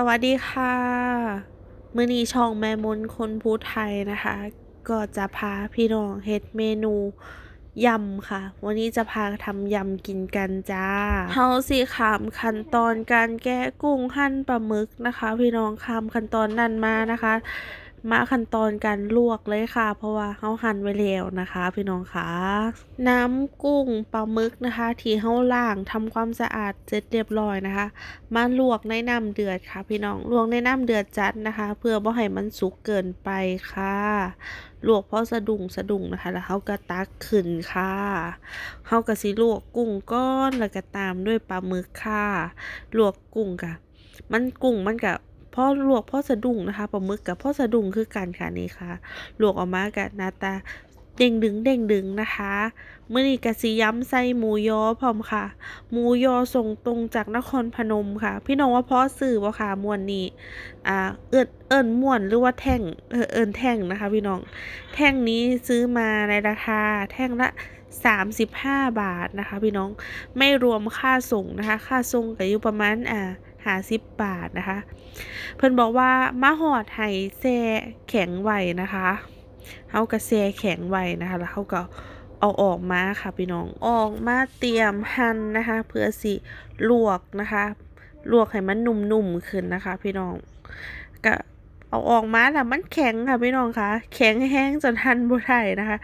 สวัสดีค่ะมื้อนี้ช่องแม่มนคนพูดไทยนะคะ ก็จะพาพี่น้องเฮ็ดเมนูยำค่ะ วันนี้จะพาทำยำกินกันจ้าเฮาสิขามขั้นตอนการแกะกุ้งหั่นปลาหมึกนะคะ พี่น้องขามขั้นตอนนั้นมานะคะ มาขั้นตอนการลวกเลยค่ะ เพราะว่าเฮาหั่นไว้แล้วนะคะ พี่น้องคะน้ำกุ้งปลาหมึกนะคะ ที่เฮาล้างทำความสะอาดเสร็จเรียบร้อยนะคะ มาลวกในน้ำเดือดค่ะ พี่น้องลวกในน้ำเดือดจัดนะคะ เพื่อบ่ให้มันสุกเกินไปค่ะลวกเพราะสะดุ้งสะดุ้งนะคะ แล้วเฮาก็ตักขึ้นค่ะเฮาก็สิลวกกุ้งก้อนแล้วก็ตามด้วยปลาหมึกค่ะลวกกุ้งกะมันกุ้งมันกะ พ่อลวกพ่อสะดุ้งนะคะปลาหมึกกับพ่อสะดุ้งคือกันค่ะนี่ค่ะ ลวกออกมากะหน้าตาเด้งดึงเด้งดึงนะคะเมื้อนี้ก็สิย้ำใส่หมูยอพร้อมค่ะ หมูยอส่งตรงจากนครพนมค่ะ พี่น้องว่าพราะสื่อบ่ค่ะมวนนี้อ่าเอิ้นเอิ้นม่วนหรือว่าแท่งเออเอิ้นแท่งนะคะ พี่น้องแท่งนี้ซื้อมาในราคาแท่งละ35 บาทนะคะ พี่น้องไม่รวมค่าส่งนะคะ ค่าส่งก็อยู่ประมาณอ่า 50บาทนะคะ เพิ่นบอกว่ามาหอดไห้แซ่แข็งไว้นะคะเขาก็แซ่แข็งไว้นะคะ แล้วเขาก็เอาออกมาค่ะพี่น้องออกมาเตรียมหั่นนะคะ เพื่อสิลวกนะคะ ลวกให้มันนุ่มๆขึ้นนะคะ พี่น้องก็ เอาออกมาแล้วมันแข็งค่ะพี่น้องคะแข็งแห้งจนหันบ่ได้นะคะ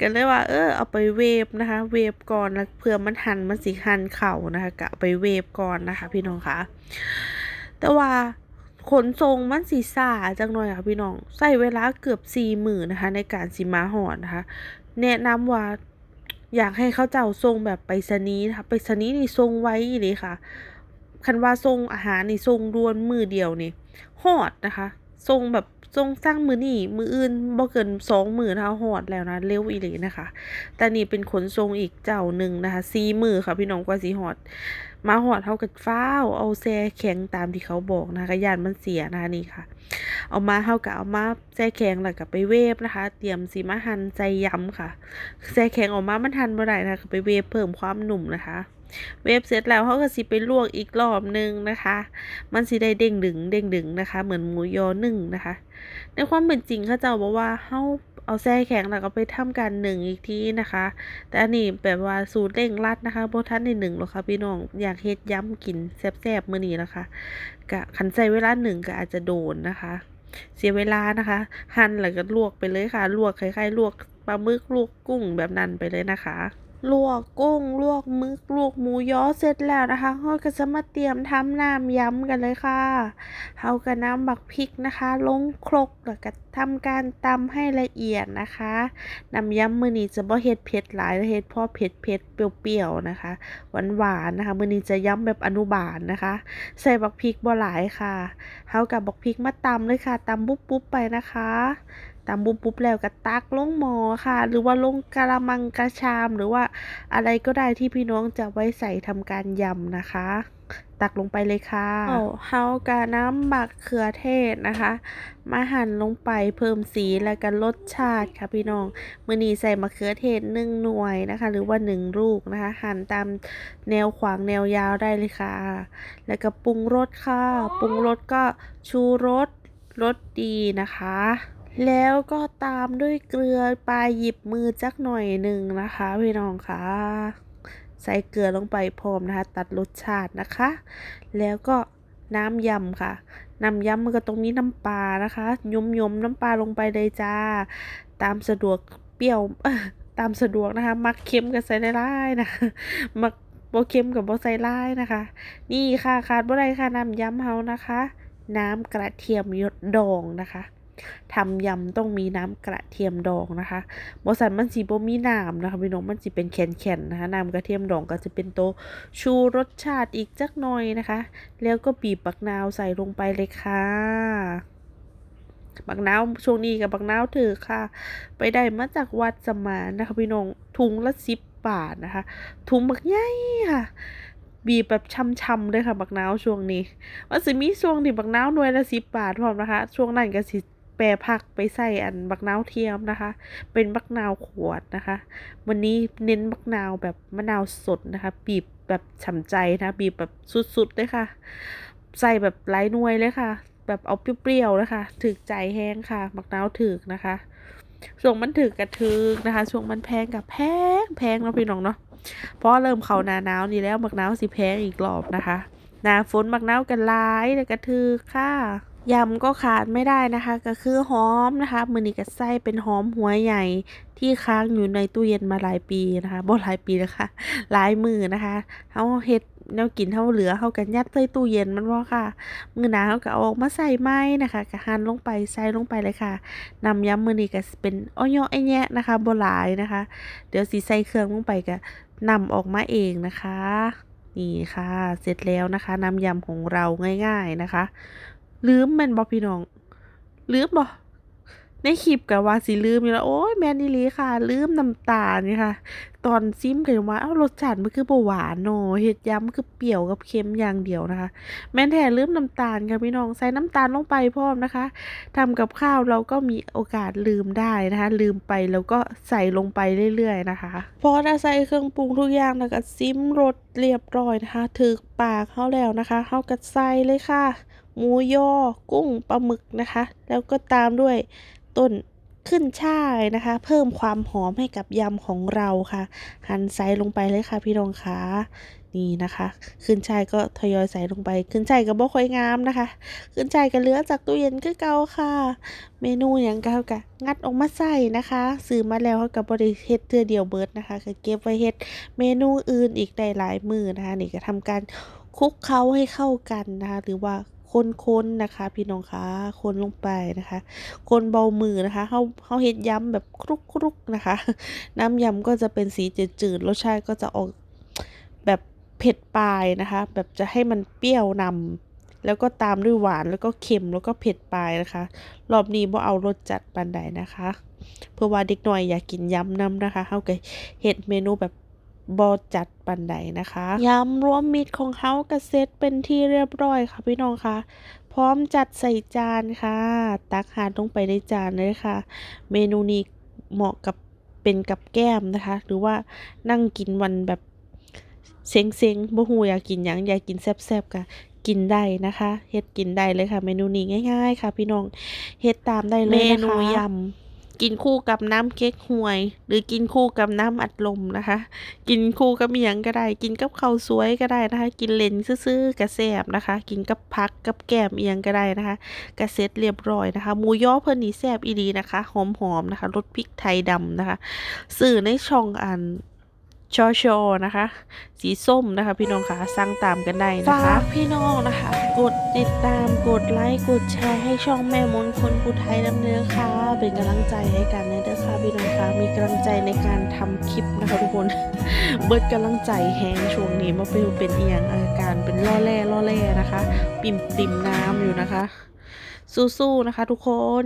ก็เลยว่าเออเอาไปเวฟนะคะ เวฟก่อนแล้วเพื่อมันหันมันสิหั่นเข้านะคะก็ไปเวฟก่อนนะคะ พี่น้องคะแต่ว่าขนส่งมันสิช้าจักหน่อยค่ะพี่น้องใช้เวลาเกือบ4มื้อนะคะ ในการสิมาฮอดนะคะ แนะนำว่าอยากให้เขาเจ้าส่งแบบไปรษณีนะคะไปรษณีนี่ส่งไวอีหลีค่ะคันว่าส่งอาหารนี่ส่งด่วนมือเดียวนี่ฮอดนะคะ ทรงแบบทรงสร้างมือนี่มืออื่นบ่เกินสองมือเท่าหอดแล้วนะเร็วอีหลีนะคะ แต่นี่เป็นขนทรงอีกเจ้าหนึ่งนะคะ4มื้อค่ะพี่น้องกว่าสีหอด มาฮอดเฮาก็ฟ้าวเอาแช่แข็งตามที่เขาบอกนะคะยานมันเสียนะคะนี่ค่ะ เอามาเฮาก็เอามาแช่แข็งแล้วก็ไปเวฟนะคะ เตรียมสิมาหั่นใส่ยำค่ะแช่แข็งออกมามันหั่นบ่ได้นะคะก็ไปเวฟเพิ่มความหนุ่มนะคะ เวฟเสร็จแล้วเขาก็สิไปลวกอีกรอบหนึ่งนะคะ มันสิได้เด้งดึงเด้งดึงนะคะ เหมือนหมูยอนึ่งนะคะ ในความเป็นจริงเขาเจ้าบอกว่าเฮา เอาแช่แข็งแล้วก็ไปทำการนึ่งอีกทีนะคะ แต่อันนี้แบบว่าสูตรเร่งรัดนะคะบ่ทันในหนึ่งหรอกค่ะพี่น้องอยากเฮ็ดยำกินแซ่บๆมื้อนี้นะคะกะขันใช้เวลาหนึ่งก็อาจจะโดนนะคะ เสียเวลานะคะ หั่นแล้วก็ลวกไปเลยค่ะ ลวกคล้ายๆลวกปลาหมึกลวกกุ้งแบบนั้นไปเลยนะคะ ลวกกุ้ง ลวกมึก ลวกหมูยอเสร็จแล้วนะคะเราก็จะมาเตรียมทำน้ำยำกันเลยค่ะเราก็นำบักพริกนะคะ ลงครกแล้วก็ทำการตำให้ละเอียดนะคะ น้ำยำมื้อนี้จะบ่เฮ็ดเผ็ดหลายเฮ็ดพอเผ็ดๆเปรี้ยวๆนะคะ หวานๆนนะคะ มื้อนี้จะยำแบบอนุบาลนะคะ ใส่บักพริกบ่หลายค่ะเฮากับบักพริกมาตำเลยค่ะตำปุ๊บๆไปนะคะ ตำปุ๊บแล้วก็ตักลงหม้อค่ะ หรือว่าลงกะละมังกระชาม หรือว่าอะไรก็ได้ที่พี่น้องจะไว้ใส่ทำการยำนะคะ ตักลงไปเลยค่ะเฮาก็น้ำบักเขือเทศนะคะ มาหั่นลงไปเพิ่มสีและก็รสชาติค่ะพี่น้องมือนี้ใส่มะเขือเทศ1หน่วยนะคะ หรือว่า1ลูกนะคะ หั่นตามแนวขวางแนวยาวได้เลยค่ะ แล้วก็ปรุงรสค่ะ ปรุงรสก็ชูรสรสดีนะคะ แล้วก็ตามด้วยเกลือปลายหยิบมือจักหน่อยหนึ่งนะคะพี่น้องค่ะใส่เกลือลงไปพร้อมนะคะ ตัดรสชาตินะคะ แล้วก็น้ำยำค่ะ น้ำยำมันก็ต้องมีน้ำปลานะคะยมยมน้ำปลาลงไปเลยจ้า ตามสะดวกเปรี้ยวตามสะดวกนะคะ มักเค็มก็ใส่หลายๆนะมักบ่เค็มก็บ่ใส่หลายนะคะ นี่ค่ะขาดบ่ได้ค่ะน้ำยำเฮานะคะ น้ำกระเทียมยดดองนะคะ ทำยำต้องมีน้ำกระเทียมดองนะคะบ่ซั้นมันสิบ่มีน้ำนะคะพี่น้องมันสิเป็นแข็งๆนะคะน้ำกระเทียมดองก็จะเป็นโตชูรสชาติอีกจักหน่อยนะคะ แล้วก็บีบบักนาวใส่ลงไปเลยค่ะบักนาวช่วงนี้ก็บักนาวถูกค่ะ ไปได้มาจากวัดสมานนะคะพี่น้องถุงละ10บบาทนะคะ ถุงบักใหญ่ค่ะ บีบแบบช่ำๆเลยค่ะบักนาวช่วงนี้มันสิมีช่วงที่บักนาวหน่วยละ10บาทพร้อมนะคะ ช่วงนั้นก็สิ แปรผักไปใส่อันบักนาวเทียมนะคะ เป็นบักนาวขวดนะคะ วันนี้เน้นบักนาวแบบมะนาวสดนะคะ บีบแบบฉ่ำใจนะบีบแบบสุดๆเลยค่ะ ใส่แบบไร้หน่วยเลยค่ะ แบบเอาเปรี้ยวๆเลยค่ะถึกใจแห้งค่ะมักนาวถึกนะคะช่วงมันถึกกระถึกนะคะช่วงมันแพงกับแพงแพงเนาะพี่น้องเนาะเพราะเริ่มเข้าหนาหนาวนี่แล้วมักนาวสิแพงอีกรอบนะคะหนาฝนมักนาวกันร้ายแล้วกระถึกค่ะ ยำก็ขาดไม่ได้นะคะ ก็คือหอมนะคะมือนี้ก็ใส่เป็นหอมหัวใหญ่ที่ค้างอยู่ในตู้เย็นมาหลายปีนะคะบ่หลายปีแล้วค่ะหลายมือนะคะเฮาเฮ็ดแนวกินเฮาเหลือเฮาก็ยัดใส่ตู้เย็นมันบ่ค่ะ มือหนาเฮาก็เอาออกมาใส่ใหม่นะคะก็หั่นลงไปใส่ลงไปเลยค่ะนำยำมือนี้ก็เป็นอ้อยๆไอ้แยะนะคะบ่หลายนะคะ เดี๋ยวสิใส่เครื่องลงไปก็นำออกมาเองนะคะนี่ค่ะ เสร็จแล้วนะคะน้ำยำของเราง่าย ๆนะคะ ลืมแม่นบ่พี่น้อง ลืมบ่ในคลิปก็ว่าสิลืมอยู่แล้ว โอ๊ยแม่นอีหลีค่ะ ลืมน้ำตาลนี่ค่ะ ตอนซิมก็ยังว่าอ้ารสชาติมันคือบ่หวานเนาะเฮ็ดยำคือเปรี้ยวกับเค็มอย่างเดียวนะคะ แม่นแท้ลืมน้ำตาลค่ะพี่น้องใส่น้ำตาลลงไปพร้อมนะคะทำกับข้าวเราก็มีโอกาสลืมได้นะคะ ลืมไปแล้วก็ใส่ลงไปเรื่อยๆนะคะพอถ้าใส่เครื่องปรุงทุกอย่างแล้วก็ซิมรสเรียบร้อยนะคะถึกปากเฮาแล้วนะคะเฮาก็ใส่เลยค่ะ หมูยอ กุ้งปลาหมึกนะคะ แล้วก็ตามด้วยต้นขึ้นช่ายนะคะ เพิ่มความหอมให้กับยำของเราค่ะ หั่นใส่ลงไปเลยค่ะพี่น้องคะนี่นะคะ ขึ้นช่ายก็ทยอยใส่ลงไป ขึ้นช่ายก็บ่ค่อยงามนะคะ ขึ้นช่ายก็เหลือจากตู้เย็นคือเก่าค่ะ เมนูอย่างเก่ากะงัดออกมาใส่นะคะซื้อมาแล้วเขาก็บ่ได้เฮ็ดเทื่อเดียวเบิร์ดนะคะก็เก็บไว้เฮ็ดเมนูอื่นอีกได้หลายมือนะคะนี่ก็ทำการคลุกเคล้าให้เข้ากันนะคะ หรือว่า คนๆนะคะ พี่น้องคะคนลงไปนะคะ คนเบามือนะคะเฮาเฮาเฮ็ดยำแบบครุกๆนะคะ น้ำยำก็จะเป็นสีจืดๆรสชาติก็จะออกแบบเผ็ดปลายนะคะ แบบจะให้มันเปรี้ยวนำแล้วก็ตามด้วยหวานแล้วก็เค็มแล้วก็เผ็ดปลายนะคะ รอบนี้บ่เอารสจัดปานใดนะคะ เพื่อว่าเด็กหน้อยอยากกินยำน้ำนะคะเฮาก็เฮ็ดเมนูแบบ บ่จัดปานใดนะคะยำรวมมิตรของเฮาก็เสร็จเป็นที่เรียบร้อยค่ะพี่น้องคะพร้อมจัดใส่จานค่ะ ตักหาดลงไปในจานเลยค่ะ เมนูนี้เหมาะกับเป็นกับแก้มนะคะ หรือว่านั่งกินวันแบบเซ็งๆบ่ฮู้อยากกินหยังอยากกินแซ่บๆก็กินได้นะคะเฮ็ดกินได้เลยค่ะ เมนูนี้ง่าย ๆ ค่ะ พี่น้องเฮ็ดตามได้เลยนะคะเมนูยำ กินคู่กับน้ำเค้กหวย หรือกินคู่กับน้ำอัดลมนะคะ กินคู่กับเมียังก็ได้ กินกับข้าวสวยก็ได้นะคะ กินเลนซื่อๆก็แซบนะคะ กินกับผักกับแกล้มอิหยังก็ได้นะคะก็เซ็ตเรียบร้อยนะคะหมูย่อเพิ่นนี่แซ่บอีดีนะคะหอมๆนะคะรสพริกไทยดำนะคะ สื่อในช่องอัน ชอชอนะคะ สีส้มนะคะ พี่น้องคะสั่งตามกันได้นะคะ พี่น้องนะคะ กดติดตามกดไลค์กดแชร์ให้ช่องแม่มนคนผู้ไทยนำเนื้อค่ะ เป็นกำลังใจให้กันนะเด้อค่ะพี่น้องคะมีกำลังใจในการทำคลิปนะคะทุกคน เบิดกำลังใจแฮงช่วงนี้มาเป็นเป็นเอียงอาการเป็นล่อแร่ล่อแร่นะคะ ปิ่มปิ่มน้ำอยู่นะคะ สู้ๆนะคะ ทุกคน